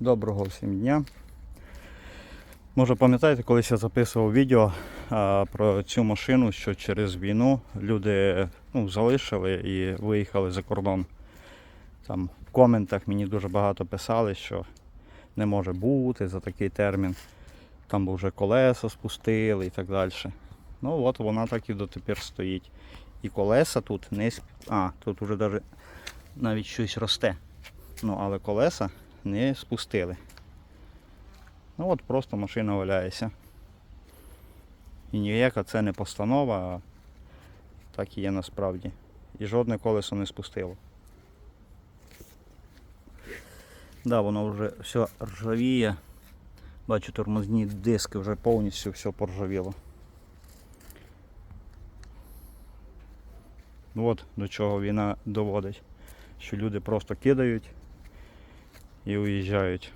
Доброго всім дня. Може пам'ятаєте, колись я записував відео а, про цю машину, що через війну люди ну, залишили і виїхали за кордон. Там в коментах мені дуже багато писали, що не може бути за такий термін. Там вже колеса спустили і так далі. Ну от вона так і дотепер стоїть. І колеса тут не А, тут вже навіть, щось росте. Ну, але колеса не спустили. Ну от просто машина валяється. І ніяка це не постанова, а так і є насправді. І жодне колесо не спустило. Да, воно вже все ржавіє. Бачу, тормозні диски вже повністю все поржавіло. Ну От до чого війна доводить. Що люди просто кидають і уїжджають.